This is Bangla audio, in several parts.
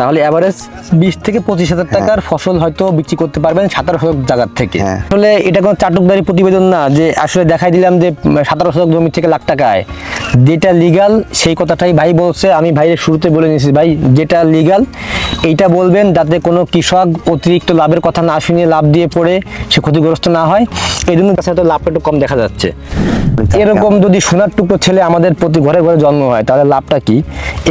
তাহলে এভারেজ বিশ থেকে পঁচিশ হাজার টাকার ফসল হয়তো বিক্রি করতে পারবেন সাতারো শতক জায়গার থেকে। হ্যাঁ। আসলে এটা কোনো চাটকদারি প্রতিবেদন না যে আসলে দেখাই দিলাম যে সাতারো শতক জমি থেকে লাখ টাকায়। যেটা লিগাল সেই কথাটাই ভাই বলছে। আমি ভাইয়ের শুরুতে বলে নিয়েছি ভাই যেটা লিগাল এইটা বলবেন যাতে কোনো কৃষক অতিরিক্ত লাভের কথা না শুনে লাভ দিয়ে পড়ে সে ক্ষতিগ্রস্ত না হয়। এই জন্য কাছে হয়তো লাভটা একটু কম দেখা যাচ্ছে। এরকম যদি সোনার টুকরো ছেলে আমাদের প্রতি ঘরে ঘরে জন্ম হয় তাহলে লাভটা কি?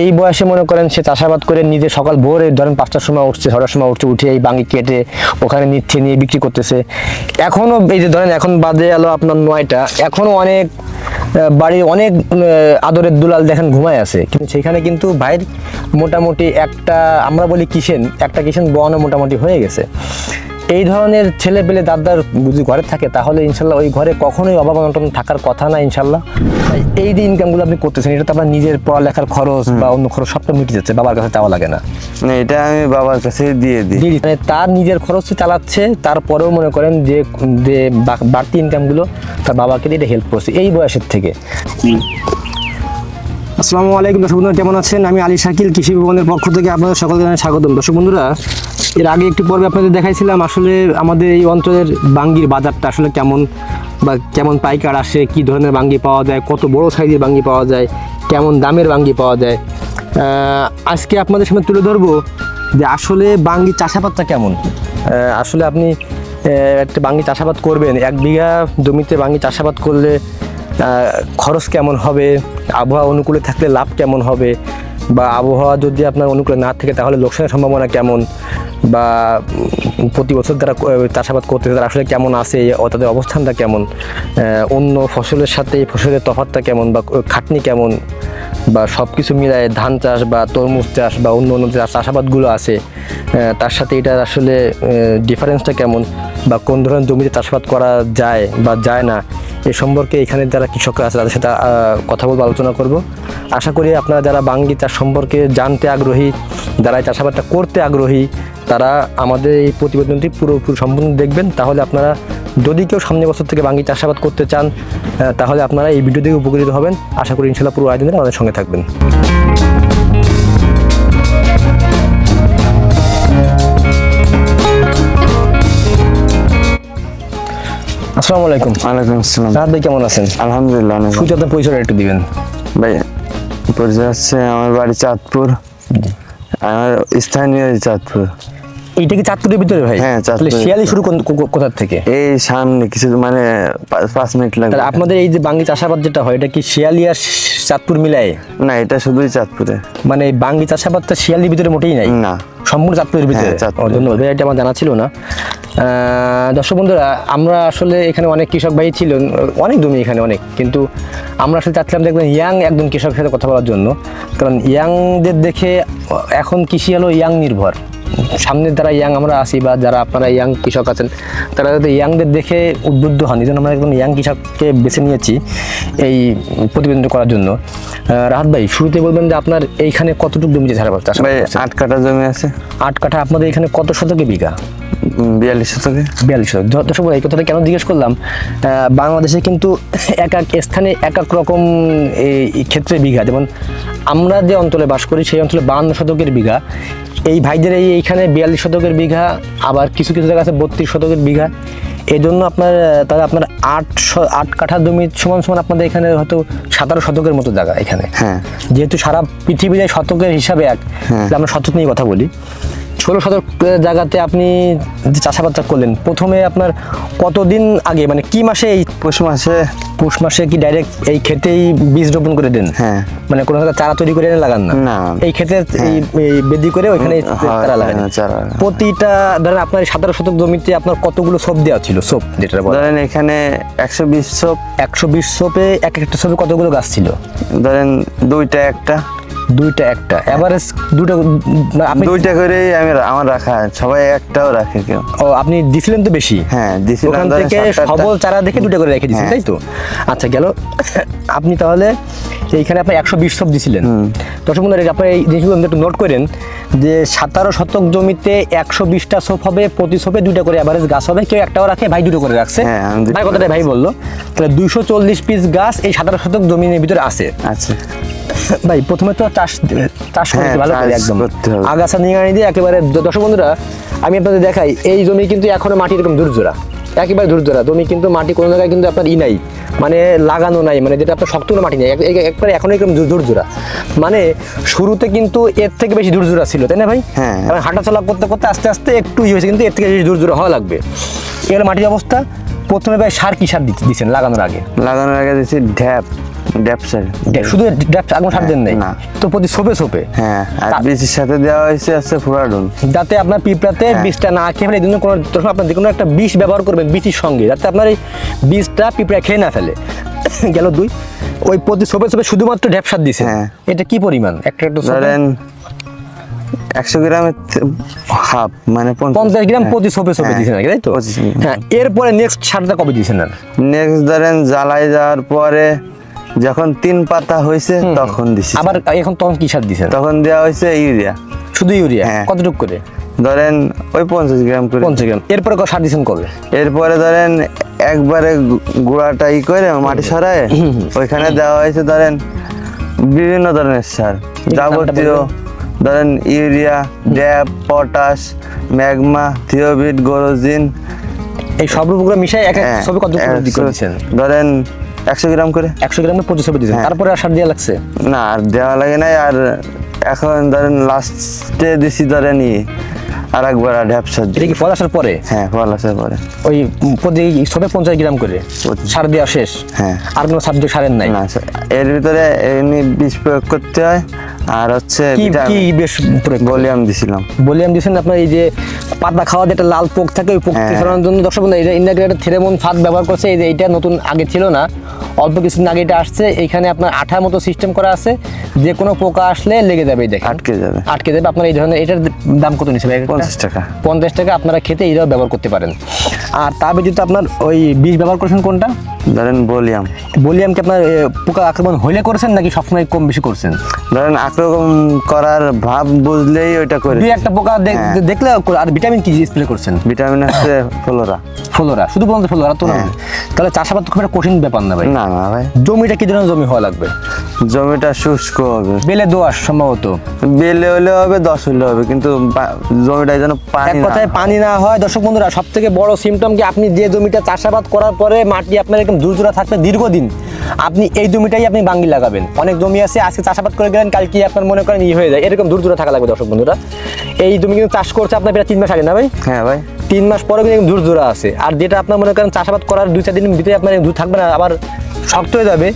এই বয়সে মনে করেন সে চাষাবাদ করে নিজে সকাল ভোরে ধরেন পাঁচটার সময় উঠছে ছটার সময় উঠছে, উঠে এই বাঙ্গি কেটে ওখানে নিচ্ছে, নিয়ে বিক্রি করতেছে। এখনও এই যে ধরেন এখন বাদে এলো আপনার নয়টা এখনও অনেক বাড়ি অনেক আদরের দুলাল দেখেন ঘুমায় আছে। কিন্তু সেখানে কিন্তু ভাইয়ের মোটামুটি একটা, আমরা বলি কিষেন, একটা কিষেন বনও মোটামুটি হয়ে গেছে। এই ধরনের ছেলে পেলে দাদার যদি ঘরে থাকে তাহলে ইনশাল্লাহ ওই ঘরে কখনোই অভাব অনটন থাকার কথা না ইনশাল্লাহ। এই যে ইনকামগুলো আপনি করতেছেন এটা তো আপনার নিজের পড়ালেখার খরচ বা অন্য খরচ সবটা মিটে যাচ্ছে বাবার কাছে চাওয়া লাগে না। মানে এটা আমি বাবার কাছে দিয়ে দিই। মানে তার নিজের খরচ চালাচ্ছে তারপরেও মনে করেন যে যে বাড়তি ইনকামগুলো তার বাবাকে দিয়ে হেল্প করছে এই বয়সের থেকে। আসসালামু আলাইকুম দর্শক বন্ধুরা, কেমন আছেন? আমি আলী শাকিল, কৃষি ভবনের পক্ষ থেকে আপনাদের সকলকে জানাই স্বাগতম। দর্শক বন্ধুরা, এর আগে একটি পর্বে আপনাদের দেখাইছিলাম আসলে আমাদের এই অঞ্চলের বাঙ্গির বাজারটা আসলে কেমন বা কেমন পাইকার আসে, কি ধরনের বাঙ্গি পাওয়া যায়, কত বড় সাইজের বাঙ্গি পাওয়া যায়, কেমন দামের বাঙ্গি পাওয়া যায়। আজকে আপনাদের সামনে তুলে ধরবো যে আসলে বাঙ্গি চাষাবাদটা কেমন। আসলে আপনি একটা বাঙ্গি চাষাবাদ করবেন, এক বিঘা জমিতে বাঙ্গি চাষাবাদ করলে খরচ কেমন হবে? আবহাওয়া অনুকূলে থাকলে লাভ কেমন হবে? বা আবহাওয়া যদি আপনার অনুকূলে না থাকে, তাহলে লোকসানের সম্ভাবনা কেমন? বা প্রতি বছর ক- চাষাবাদ করতেছে, তারা আসলে কেমন আছে? তাদের অবস্থানটা কেমন? অন্য ফসলের সাথে এই ফসলের তফাৎটা কেমন? বা খাটনি কেমন? বা সব কিছু মিলায় ধান চাষ বা তরমুজ চাষ বা অন্য অন্য চাষাবাদগুলো আছে তার সাথে এটার আসলে ডিফারেন্সটা কেমন? বা কোন ধরনের জমিতে চাষাবাদ করা যায় বা যায় না, এ সম্পর্কে এখানে যারা কৃষকরা আছে তাদের সাথে কথা বলব, আলোচনা করব। আশা করি আপনারা যারা বাঙ্গি চাষ সম্পর্কে জানতে আগ্রহী, যারা এই চাষাবাদটা করতে আগ্রহী, তারা আমাদের এই প্রতিবেদনটি পুরোপুরি সম্পূর্ণ দেখবেন। তাহলে আপনারা, যদি কেউ সামনের বছর থেকে বাঙ্গি চাষাবাদ করতে চান তাহলে আপনারা এই ভিডিও থেকে উপকৃত হবেন। আশা করি ইনশাল্লাহ পুরো আয়োজনে আমাদের সঙ্গে থাকবেন। আসসালামু আলাইকুম। ওয়ালাইকুম আসসালাম। রাহাত ভাই কেমন আছেন? আলহামদুলিল্লাহ অনেক আপনার পরিচয়টা একটু দিবেন। ভাই পরিচয় হচ্ছে আমার বাড়ি চাঁদপুর। আমার স্থানীয় চাঁদপুর। এইটা কি চাঁদপুরের ভিতরে ভাই? হ্যাঁ, তাহলে শিয়ালি শুরু কোন- কো- কো- কোথার থেকে? এই সামনে কিছু মানে পাঁচ মিনিট লাগবে। আপনাদের এই যে বাঙ্গি চাষাবাদ যেটা হয় এটা কি শিয়ালি আর চাঁদপুর মিলায়? না এটা শুধুই চাঁদপুরে। মানে বাঙ্গি চাষাবাদটা শিয়ালির ভিতরে মোটেই নাই? না। সম্পূর্ণ চাঁদপুরের ভিতরে ধন্যবাদ ভাই, এটা আমার জানা ছিল না। দর্শক বন্ধুরা আমরা আসলে এখানে অনেক কৃষক ভাই ছিল অনেক জমি এখানে অনেক কিন্তু আমরা আসলে চাচ্ছিলাম দেখবেন ইয়াং একজন কৃষকের সাথে কথা বলার জন্য। কারণ ইয়াংদের দেখে এখন কৃষি হলো ইয়াং নির্ভর। সামনে যারা ইয়াং আমরা আছি বা যারা আপনারা ইয়াং কৃষক আছেন তারা যাতে ইয়াংদের দেখে উদ্বুদ্ধ হন এই জন্য আমরা একজন ইয়াং কৃষককে বেছে নিয়েছি এই প্রতিবেদন করার জন্য। রাহাত ভাই শুরুতে বলবেন যে আপনার এইখানে কতটুকু জমি চাষাবাদ চাষ ভাই আট কাঠা জমি আছে। আট কাঠা আপনাদের এখানে কত শতকে বিঘা? বিয়াল্লিশ শতকে। বিয়াল্লিশ শতক। যত সময় এই কথাটা কেন জিজ্ঞেস করলাম? বাংলাদেশে কিন্তু এক এক স্থানে এক এক রকম এই ক্ষেত্রে বিঘা। যেমন আমরা যে অঞ্চলে বাস করি সেই অঞ্চলে বান্ন শতকের বিঘা। এই ভাইদের এই এইখানে বিয়াল্লিশ শতকের বিঘা আবার কিছু কিছু জায়গা আছে বত্রিশ শতকের বিঘা। এই জন্য আপনার তাহলে আপনার আট আট কাঠা জমি সমান সমান আপনাদের এখানে হয়তো সাতারো শতকের মতো জায়গা এখানে। হ্যাঁ। যেহেতু সারা পৃথিবীর শতকের হিসাবে এক আমরা শতক নিয়ে কথা বলি। ষোলো শতক জায়গাতে আপনি যে চাষাবাদটা করলেন প্রথমে আপনার কতদিন আগে মানে কি মাসে এই পৌষ মাসে পৌষ মাসে কি ডাইরেক্ট এই ক্ষেতেই বীজ রোপণ করে দেন? হ্যাঁ। মানে কোনো চারা তৈরি করে লাগান না। এই ক্ষেতে এই এই বেদি করে ওইখানে হ্যাঁ, চারা লাগান। হ্যাঁ, চারা লাগান। প্রতিটা ধরেন আপনার সাতারো শতক জমিতে আপনার কতগুলো সোপ দেওয়া ছিল সোপ যেটা ধরেন এখানে একশো বিশ সোপ। একশো বিশ সোপে এক একটা সোপে কতগুলো গাছ ছিল? ধরেন দুইটা একটা। দুইটা একটা। এভারেজ দুটো আপনি দুইটা করেই আমি আমার রাখা সবাই একটাও রাখে কেউ। ও আপনি দিছিলেন তো বেশি? হ্যাঁ দিছিলেন ওখান থেকে সবল চারা দেখে দুটো করে রেখে দিয়েছেন হ্যাঁ। তাই তো? আচ্ছা গেল। আপনি তাহলে এইখানে আপনি একশো বিশ সব দিছিলেন। দর্শক বন্ধুরা আপনার এই জিনিসগুলো একটু নোট করেন যে সাতারো শতক জমিতে একশো বিশটা সোপ হবে প্রতি সোপে দুইটা করে অ্যাভারেজ গাছ হবে কেউ একটাও রাখে ভাই দুটো করে রাখছে। হ্যাঁ, ভাই কথাটা ভাই বলল তাহলে দুইশো চল্লিশ পিস গাছ এই সাতারো শতক জমির ভিতরে আছে। আচ্ছা। ভাই প্রথমে তো চাষ চাষ করতে হ্যাঁ, ভালো করে একদম। আগাছা নিগানি দিয়ে একেবারে দর্শক বন্ধুরা আমি আপনাদের দেখাই এই জমি কিন্তু এখনও মাটি এরকম দুর্জোড়া। একেবারে দুর্জোড়া জমি কিন্তু মাটি কোনো জায়গায় কিন্তু আপনার ই নাই। মানে লাগানো নাই মানে যেটা আপনার শক্ত মাটি নেই। এক- এক- একবারে এখন এরকম দূর- দুর্জোড়া মানে শুরুতে কিন্তু এর থেকে বেশি দুর্জোড়া ছিল তাই না ভাই? হ্যাঁ। হাঁটা চলা করতে করতে আস্তে আস্তে একটু ই হয়েছে কিন্তু এর থেকে বেশি দুর্জোড়া হওয়া লাগবে। এর মাটির অবস্থা। প্রথমে ভাই সার কি সার দিচ্ছে দিচ্ছেন লাগানোর আগে? লাগানোর আগে দিচ্ছি ঢ্যাপ। ঢ্যাপ সার শুধু ড্রাফট আগুন সার দেন নাই? না। তো প্রতি সোপে সোপে হ্যাঁ আর বীজের সাথে দেওয়া হয়েছে আছে ফুরাডুন যাতে আপনার পিঁপড়াতে হ্যাঁ। বীজটা না খেয়ে ফেলে এই জন্য কোনো তখন আপনার যে কোনো একটা বিষ ব্যবহার করবেন বীজের সঙ্গে যাতে আপনার এই বীজটা পিঁপড়া খেয়ে না ফেলে। গেল দুই ওই প্রতি সোপে সোপে শুধুমাত্র ঢ্যাপসার দিছে। হ্যাঁ। এটা কি পরিমাণ? একটা একটা? ধরেন একশো গ্রামের হাফ মানে পঞ্চাশ। গ্রাম হ্যাঁ। প্রতি সোপে সোপে দিয়েছেন নাকি তাই তো? হ্যাঁ এরপরে নেক্সট সারটা কবে দিয়েছেন নেক্সট ধরেন জ্বালাই যাওয়ার পরে যখন তিন পাতা হয়েছে তখন দিছি। আবার এখন তখন কি সার দিয়েছেন তখন দেওয়া হয়েছে ইউরিয়া। শুধু ইউরিয়া? হ্যাঁ। কতটুকু করে? ধরেন ওই পঞ্চাশ গ্রাম করে। পঞ্চাশ গ্রাম। এরপরে সার দিয়েছেন কবে? এরপরে ধরেন একবারে গুঁড়াটা ই করে মাটি সরায় ওইখানে দেওয়া হয়েছে ধরেন বিভিন্ন ধরনের সার। যাবতীয় ধরেন ইউরিয়া ড্যাপ পটাশ ম্যাগমা থিওবিট গোরোজিন। এই সব রূপগুলো মিশাই এক এক হ্যাঁ, সবে কত ধরেন একশো গ্রাম করে? একশো গ্রামে পঁচিশ সোপে দিয়েছে হ্যাঁ। তারপরে আর সার দেওয়া লাগছে? না আর দেওয়া লাগে নাই আর এখন ধরেন লাস্টে দিছি ধরেন আর একবার ঢ্যাপ সার এটা কি ফল আসার পরে? হ্যাঁ ফল আসার পরে। ওই প্রতি সবে পঞ্চাশ গ্রাম করে। সার দেওয়া শেষ? হ্যাঁ। আর কোনো সাবজেক্ট সারেন নাই? না এর ভিতরে এমনি বিষ প্রয়োগ করতে হয় আর হচ্ছে কি কি বেশ ভলিউম দিছিলাম। দিয়েছেন আপনার এই যে পাতা খাওয়া যে একটা লাল পোক থাকে ওই পোক হ্যাঁ। সরানোর জন্য দর্শক বন্ধু এটা থেরেমন ফাঁদ ব্যবহার করছে এই যে এটা নতুন আগে ছিল না অল্প কিছুদিন আগে এটা আসছে এখানে আপনার আঠার মতো সিস্টেম করা আছে যে কোনো পোকা আসলে লেগে যাবে এই দেখেন। আটকে যাবে। আটকে যাবে আপনার এই ধরনের এটার দাম কত নিচ্ছে পঞ্চাশ টাকা। পঞ্চাশ টাকা আপনারা খেতে এইটাও ব্যবহার করতে পারেন। আর তা ব্যতীত আপনার ওই বীজ ব্যবহার করেছেন কোনটা? ধরেন ভলিউম বলিয়াম। কি আপনার পোকা আক্রমণ হইলে করেছেন নাকি সবসময় কম বেশি করছেন? ধরেন আক্রমণ করার ভাব বুঝলেই ওইটা করে। দুই একটা পোকা হ্যাঁ। দেখলে আর ভিটামিন কি স্প্রে করছেন? ভিটামিন আছে ফ্লোরা। ফলোরা শুধু বলতে ফলোরা তো না। হ্যাঁ। তাহলে চাষাবাদ খুব একটা কঠিন ব্যাপার না ভাই। না না ভাই। জমিটা কি ধরনের জমি হওয়া লাগবে? জমিটা শুষ্ক হবে। বেলে দোয়াশ সম্ভবত। বেলে হলে হবে দশ হলে হবে কিন্তু জমিটা যেন পানি কথায় পানি না হয় দর্শক বন্ধুরা সব থেকে বড় সিমটম কি আপনি যে জমিটা চাষাবাদ করার পরে মাটি আপনার একদম জুরজুরা থাকবে দীর্ঘদিন। আপনি এই জমিটাই আপনি বাঙ্গি লাগাবেন। অনেক জমি আছে আজকে চাষাবাদ করে গেলেন কালকে আপনার মনে করেন ই হয়ে যায়। এরকম দূরজুরা থাকা লাগবে দর্শক বন্ধুরা। এই জমি কিন্তু চাষ করছে আপনার প্রায় তিন মাস আগে না ভাই? হ্যাঁ ভাই। তিন মাস পরে কিন্তু দূর জোড়া আছে। আর যেটা আপনার মনে করেন চাষাবাদ করার দুই চার দিন ভিতরে আপনার দূর থাকবে না আবার শক্ত হয়ে যাবে।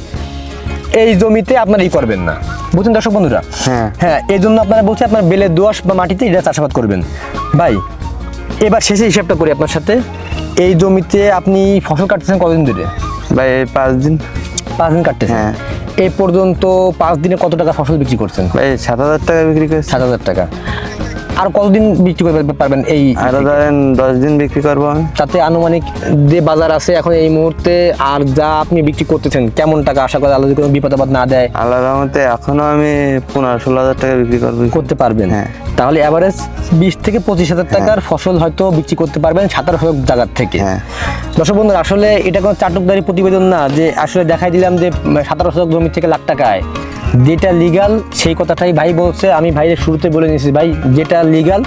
এই জমিতে আপনার ই করবেন না। বুঝছেন দর্শক বন্ধুরা? হ্যাঁ। হ্যাঁ এই জন্য আপনারা বলছে আপনার বেলের দোয়াশ বা মাটিতে এটা চাষাবাদ করবেন। ভাই এবার শেষে হিসাবটা করি আপনার সাথে। এই জমিতে আপনি ফসল কাটতেছেন কতদিন ধরে? ভাই এই পাঁচ দিন। পাঁচ দিন কাটতেছেন? হ্যাঁ। এই পর্যন্ত পাঁচ দিনে কত টাকা ফসল বিক্রি করছেন? ভাই সাত হাজার টাকা বিক্রি করে সাত হাজার টাকা। আর কতদিন বিক্রি করতে পারবেন এই আরও ধরেন দশ দিন বিক্রি করব তাতে আনুমানিক যে বাজার আছে এখন এই মুহূর্তে আর যা আপনি বিক্রি করতেছেন কেমন টাকা আশা করে আলাদা কোনো বিপদ আপদ না দেয় আল্লাহ রহমতে এখনও আমি পনেরো ষোলো হাজার টাকা বিক্রি করব। করতে পারবেন। হ্যাঁ। তাহলে অ্যাভারেজ বিশ থেকে পঁচিশ হাজার টাকার ফসল হয়তো বিক্রি করতে পারবেন সাতার হোক জায়গার থেকে। হ্যাঁ। দর্শক বন্ধুরা আসলে এটা কোনো চাটুকদারি প্রতিবেদন না যে আসলে দেখাই দিলাম যে সাতারো শতক জমি থেকে লাখ টাকায়। যেটা লিগাল সেই কথাটাই ভাই বলছে। আমি ভাইয়ের শুরুতে বলে নিয়েছি ভাই যেটা লিগাল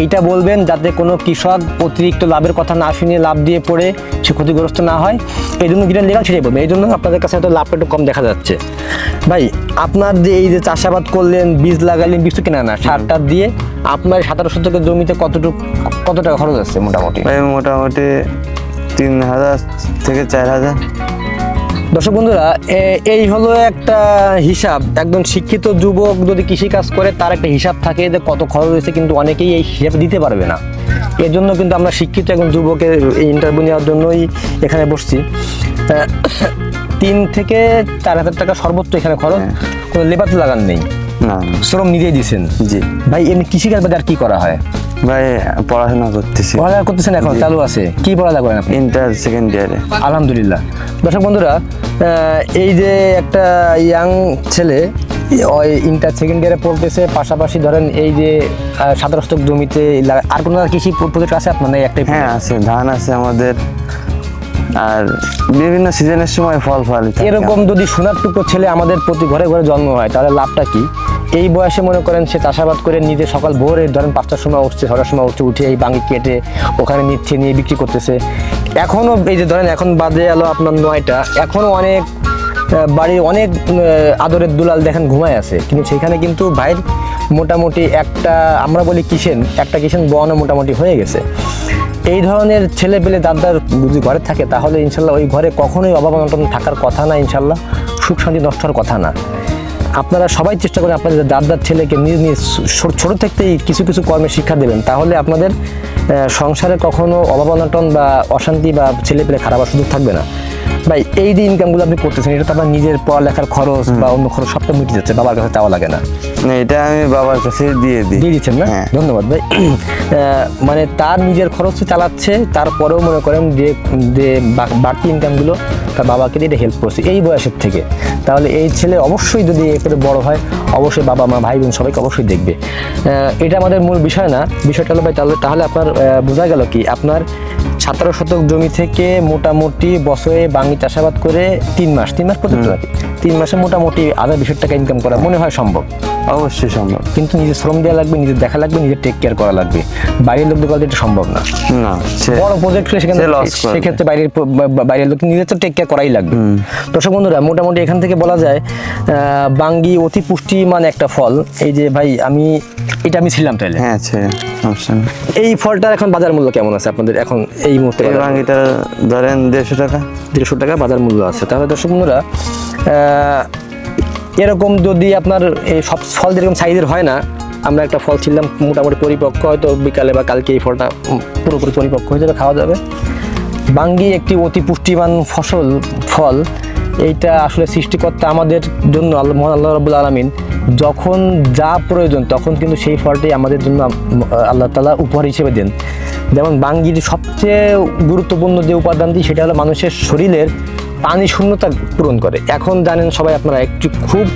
এইটা বলবেন যাতে কোনো কৃষক অতিরিক্ত লাভের কথা না শুনিয়ে লাভ দিয়ে পড়ে সে ক্ষতিগ্রস্ত না হয়। এই জন্য যেটা লিগাল সেটাই বলবেন। এই জন্য আপনাদের কাছে হয়তো লাভটা একটু কম দেখা যাচ্ছে। ভাই আপনার যে এই যে চাষাবাদ করলেন বীজ লাগালেন বীজ তো কেনা না। সারটা দিয়ে আপনার সাতারো শতকের জমিতে কতটুকু কত টাকা খরচ আছে মোটামুটি? ভাই মোটামুটি তিন হাজার থেকে চার হাজার। দর্শক বন্ধুরা এই হলো একটা হিসাব। একজন শিক্ষিত যুবক যদি কৃষি কাজ করে তার একটা হিসাব থাকে যে কত খরচ হয়েছে কিন্তু অনেকেই এই হিসাব দিতে পারবে না। এর জন্য কিন্তু আমরা শিক্ষিত একজন যুবকের এই ইন্টারভিউ নেওয়ার জন্যই এখানে বসছি। তিন থেকে চার হাজার টাকা সর্বোচ্চ এখানে খরচ। কোনো লেবার লাগান নেই। না। শ্রম নিজেই দিচ্ছেন জি। ভাই এমনি কৃষিকাজ বাদে আর কি করা হয়? ভাই পড়াশোনা করতেছি। পড়ালেখা করতেছেন এখন চালু আছে। কি পড়ালেখা করেন আপনি? ইন্টার সেকেন্ড ইয়ারে আলহামদুলিল্লাহ। দর্শক বন্ধুরা এই যে একটা ইয়াং ছেলে ওই ইন্টার সেকেন্ড ইয়ারে পড়তেছে পাশাপাশি ধরেন এই যে সাতাশ জমিতে আর কোনো কৃষি প্রজেক্ট আছে আপনার? একটাই হ্যাঁ আছে। ধান আছে আমাদের। আর বিভিন্ন সিজনের সময় ফল ফল এরকম যদি সোনার টুকরো ছেলে আমাদের প্রতি ঘরে ঘরে জন্ম হয়, তাহলে লাভটা কি? এই বয়সে মনে করেন সে চাষাবাদ করে নিজে সকাল ভোরে ধরেন পাঁচটার সময় উঠছে, ছটার সময় উঠছে উঠে এই বাঙ্গি কেটে ওখানে নিচ্ছে, নিয়ে বিক্রি করতেছে। এখনও এই যে ধরেন এখন বাজে এলো আপনার নয়টা এখনও অনেক বাড়ির অনেক আদরের দুলাল দেখেন ঘুমায় আছে। কিন্তু সেখানে কিন্তু ভাইয়ের মোটামুটি একটা, আমরা বলি কিসেন একটা কিসেন বনও মোটামুটি হয়ে গেছে। এই ধরনের ছেলে পেলে দাদার যদি ঘরে থাকে, তাহলে ইনশাল্লাহ ওই ঘরে কখনোই অভাব অনটন থাকার কথা না ইনশাল্লাহ, সুখ শান্তি নষ্ট হওয়ার কথা না। আপনারা সবাই চেষ্টা করেন আপনাদের দাদার ছেলেকে নিজ নিজ ছোট থেকেই কিছু কিছু কর্মে শিক্ষা দেবেন। তাহলে আপনাদের সংসারে কখনো অভাব অনটন বা অশান্তি বা ছেলে পেলে খারাপ সুযোগ থাকবে না। ভাই এই যে ইনকামগুলো আপনি করতেছেন এটা তো আপনার নিজের পড়ালেখার খরচ বা অন্য খরচ সবটা মিটে যাচ্ছে বাবার কাছে চাওয়া লাগে না। এটা আমি বাবার কাছে দিয়ে দিই। দিয়ে দিচ্ছেন না? হ্যাঁ। ধন্যবাদ ভাই। মানে তার নিজের খরচ চালাচ্ছে তারপরেও মনে করেন যে যে বাড়তি ইনকামগুলো তার বাবাকে দিয়ে হেল্প করছে এই বয়সের থেকে। তাহলে এই ছেলে অবশ্যই যদি একেবারে বড় হয় অবশ্যই বাবা মা ভাই বোন সবাইকে অবশ্যই দেখবে। আহ, এটা আমাদের মূল বিষয় না। বিষয়টা হলো ভাই তাহলে তাহলে আপনার বোঝা গেল কি? আপনার সতেরো শতক জমি থেকে মোটামুটি বছরে বাঙি চাষাবাদ করে তিন মাস তিন মাস পর্যন্ত তিন মাসে মোটামুটি হাজার বিশ টাকা ইনকাম করা মনে হয় সম্ভব। অবশ্যই সম্ভব। কিন্তু নিজের শ্রম দেওয়া লাগবে নিজের দেখা লাগবে নিজের টেক কেয়ার করা লাগবে। বাইরের লোক দেওয়া এটা সম্ভব না। না বড় প্রজেক্ট হলে সেখানে। সেক্ষেত্রে বাইরের বাইরের লোক নিজের তো টেক কেয়ার করাই লাগবে। দর্শক বন্ধুরা মোটামুটি এখান থেকে বলা যায় বাঙ্গি অতি পুষ্টিমান একটা ফল। এই যে ভাই আমি এটা আমি ছিলাম তাইলে। হ্যাঁ নেই। এই ফলটার এখন বাজার মূল্য কেমন আছে আপনাদের এখন এই মুহূর্তে বাঙ্গিটা ধরেন দেড়শো টাকা। দেড়শো টাকা বাজার মূল্য আছে। তাহলে দর্শক বন্ধুরা এরকম যদি আপনার এই সব ফল যেরকম সাইজের হয় না, আমরা একটা ফল ছিলাম মোটামুটি পরিপক্ক, হয়তো বিকালে বা কালকে এই ফলটা পুরোপুরি পরিপক্ক হয়ে যাবে, খাওয়া যাবে। বাঙ্গি একটি অতি পুষ্টিমান ফসল, ফল। এইটা আসলে সৃষ্টিকর্তা আমাদের জন্য আল্লাহ, মহান আল্লাহ রাবুল আলমিন যখন যা প্রয়োজন তখন কিন্তু সেই ফলটাই আমাদের জন্য আল্লাহ তালা উপহার হিসেবে দেন। যেমন বাঙ্গির সবচেয়ে গুরুত্বপূর্ণ যে উপাদানটি সেটা হলো মানুষের শরীরের পানি শূন্যতা পূরণ করে। এখন জানেন সবাই আপনারা একটু খুব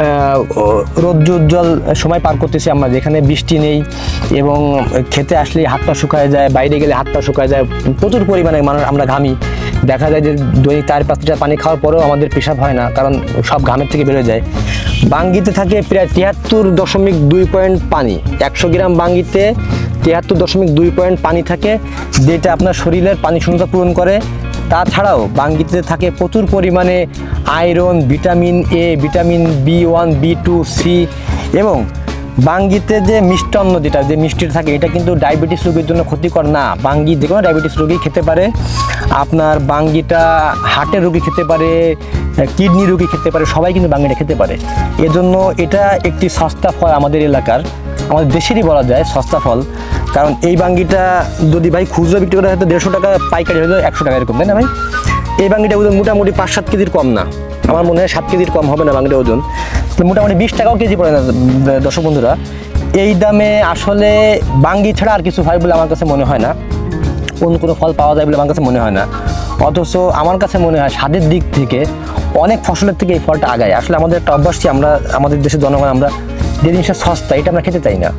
আহ, রৌদ্র উজ্জ্বল সময় পার করতেছি আমরা যেখানে বৃষ্টি নেই এবং খেতে আসলে হাত পা শুকায় যায় বাইরে গেলে হাত পা শুকায় যায় প্রচুর পরিমাণে মানুষ আমরা ঘামি। দেখা যায় যে দৈনিক চার পাঁচ লিটার পানি খাওয়ার পরেও আমাদের পেশাব হয় না কারণ সব ঘামের থেকে বেরোয় যায়। বাঙ্গিতে থাকে প্রায় তিয়াত্তর দশমিক দুই পয়েন্ট পানি। একশো গ্রাম বাঙ্গিতে তিয়াত্তর দশমিক দুই পয়েন্ট পানি থাকে যেটা আপনার শরীরের পানি শূন্যতা পূরণ করে। তাছাড়াও বাঙ্গিতে থাকে প্রচুর পরিমাণে iron, vitamin A vitamin B one B two C এবং বাঙ্গিতে যে মিষ্টান্ন যেটা, যে মিষ্টিটা থাকে, এটা কিন্তু ডায়াবেটিস রোগীর জন্য ক্ষতিকর না। বাঙ্গি যে কোনো ডায়াবেটিস রোগী খেতে পারে। আপনার বাঙ্গিটা হার্টের রোগী খেতে পারে, কিডনি রোগী খেতে পারে, সবাই কিন্তু বাঙ্গিটা খেতে পারে। এজন্য এটা একটি সস্তা ফল আমাদের এলাকার, আমাদের দেশেরই বলা যায় সস্তা ফল। কারণ এই বাঙ্গিটা যদি ভাই খুচরো বিক্রি করে হয়তো দেড়শো টাকা পাইকারি হয়তো একশো টাকা এরকম, তাই না ভাই? এই বাঙ্গিটা ওজন মোটামুটি পাঁচ সাত কেজির কম না। আমার মনে হয় সাত কেজির কম হবে না বাঙ্গিটা ওজন। মোটামুটি বিশ টাকাও কেজি পড়ে না, দর্শক বন্ধুরা। এই দামে আসলে বাঙ্গি ছাড়া আর কিছু হয় বলে আমার কাছে মনে হয় না। অন্য কোনো ফল পাওয়া যায় বলে আমার কাছে মনে হয় না। অথচ আমার কাছে মনে হয় স্বাদের দিক থেকে অনেক ফসলের থেকে এই ফলটা আগায়। আসলে আমাদের একটা অভ্যাস কি আমরা, আমাদের দেশের জনগণ, আমরা যে জিনিসটা সস্তা, এটা আমরা খেতে চাই না।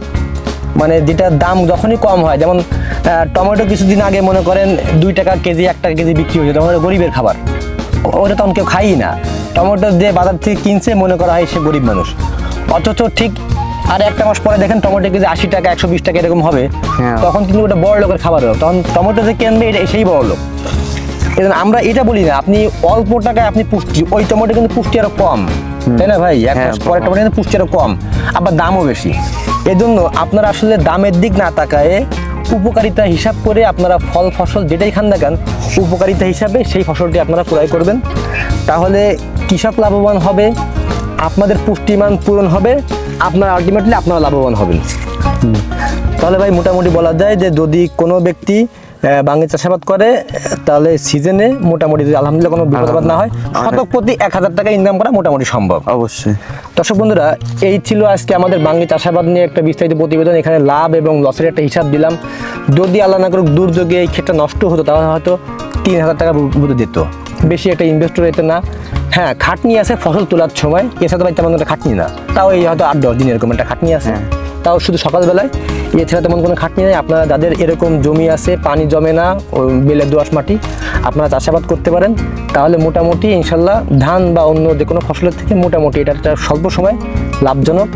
মানে যেটার দাম যখনই কম হয় যেমন টমেটো কিছুদিন আগে মনে করেন দুই টাকা কেজি এক টাকা কেজি বিক্রি হয়েছে তখন গরিবের খাবার। ওটা তখন কেউ খাই না। টমেটো যে বাজার থেকে কিনছে মনে করা হয় সে গরিব মানুষ। অথচ ঠিক আর একটা মাস পরে দেখেন টমেটো কেজি আশি টাকা একশো বিশ টাকা এরকম হবে। হ্যাঁ। তখন কিন্তু ওটা বড় লোকের খাবার হবে। তখন টমেটো যে কিনবে এটা সেই বড় লোক। আমরা এটা বলি না আপনি অল্প টাকায় আপনি পুষ্টি ওই টমেটো কিন্তু পুষ্টি আরও কম। তাই না ভাই? এক হ্যাঁ, মাস পরে টমেটো কিন্তু পুষ্টি আরও কম আবার দামও বেশি। এজন্য আপনারা আসলে দামের দিক না তাকায় উপকারিতা হিসাব করে আপনারা ফল, ফসল যেটাই খান না কেন, উপকারিতা হিসাবে সেই ফসলটি আপনারা ক্রয় করবেন। তাহলে কৃষক লাভবান হবে, আপনাদের পুষ্টিমান পূরণ হবে, আপনার আলটিমেটলি আপনারা লাভবান হবেন। তাহলে ভাই মোটামুটি বলা যায় যে যদি কোনো ব্যক্তি বাঙে চাষাবাদ করে তাহলে সিজনে মোটামুটি যদি আলহামদুলিল্লাহ কোনো বিপদ না হয় শতক প্রতি এক হাজার টাকা ইনকাম করা মোটামুটি সম্ভব। অবশ্যই। দর্শক বন্ধুরা এই ছিল আজকে আমাদের বাঙ্গি চাষাবাদ নিয়ে একটা বিস্তারিত প্রতিবেদন। এখানে লাভ এবং লসের একটা হিসাব দিলাম। যদি আল্লাহ না করুক দুর্যোগে এই ক্ষেতটা নষ্ট হতো তাহলে হয়তো তিন হাজার টাকা বুঝে যেত বেশি একটা ইনভেস্টর এতে না। হ্যাঁ খাটনি আছে ফসল তোলার সময়। এছাড়া ভাই তেমন একটা খাটনি না। তাও এই হয়তো আট দশ দিন এরকম একটা খাটনি আছে। হ্যাঁ। তাও শুধু সকালবেলায়। এছাড়া তেমন কোনো খাটনি নেই। আপনারা যাদের এরকম জমি আছে, পানি জমে না বেলে দোআঁশ মাটি, আপনারা চাষাবাদ করতে পারেন। তাহলে মোটামুটি ইনশাল্লাহ ধান বা অন্য যে কোনো ফসলের থেকে মোটামুটি এটা একটা স্বল্প সময় লাভজনক।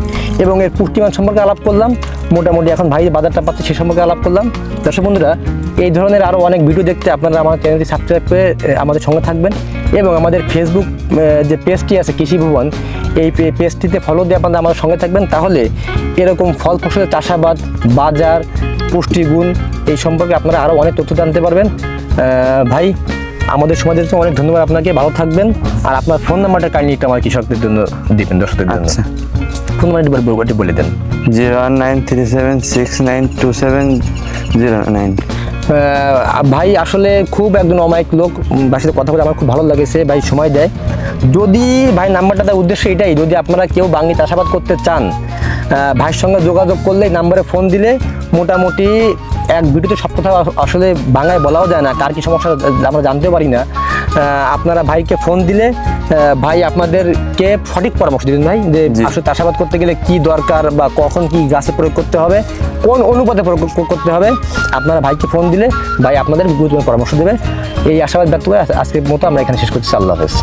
এবং এর পুষ্টিমান সম্পর্কে আলাপ করলাম। মোটামুটি এখন ভাই বাজারটা পাচ্ছে সে সম্পর্কে আলাপ করলাম। দর্শক বন্ধুরা, এই ধরনের আরও অনেক ভিডিও দেখতে আপনারা আমার চ্যানেলটি সাবস্ক্রাইব করে আমাদের সঙ্গে থাকবেন। এবং আমাদের ফেসবুক যে পেজটি আছে, কৃষি ভুবন এই পেজটিতে ফলো দিয়ে আপনারা আমাদের সঙ্গে থাকবেন। তাহলে এরকম ফল ফসলের চাষাবাদ বাজার পুষ্টিগুণ এই সম্পর্কে আপনারা আরও অনেক তথ্য জানতে পারবেন। ভাই আমাদের সমাজের জন্য অনেক ধন্যবাদ আপনাকে। ভালো থাকবেন। আর আপনার ফোন নাম্বারটা কাইন্ডলি একটু আমার কৃষকদের জন্য দিবেন দর্শকদের জন্য। আচ্ছা। ফোন নাম্বারটি বলে দেন। Zero one nine three seven six nine two seven zero nine. ভাই আসলে খুব একজন অমায়িক লোক ভাই সাথে কথা বলে আমার খুব ভালো লেগেছে ভাই সময় দেয়। যদি ভাই নাম্বারটা দেওয়ার উদ্দেশ্য এটাই, যদি আপনারা কেউ বাঙি চাষাবাদ করতে চান ভাইয়ের সঙ্গে যোগাযোগ করলে নাম্বারে ফোন দিলে মোটামুটি এক ভিডিওতে সব কথা আসলে বাংলায় বলাও যায় না, কার কী সমস্যা আমরা জানতে পারি না। আপনারা ভাইকে ফোন দিলে ভাই আপনাদেরকে সঠিক পরামর্শ দিবেন ভাই যে আসলে চাষাবাদ করতে গেলে কি দরকার বা কখন কি গাছে প্রয়োগ করতে হবে কোন অনুপাতে প্রয়োগ করতে হবে আপনারা ভাইকে ফোন দিলে ভাই আপনাদের গুরুত্বপূর্ণ পরামর্শ দেবে। এই আশাবাদ ব্যক্ত করে আজকের মতো আমরা এখানে শেষ করছি। আল্লাহ হাফেজ।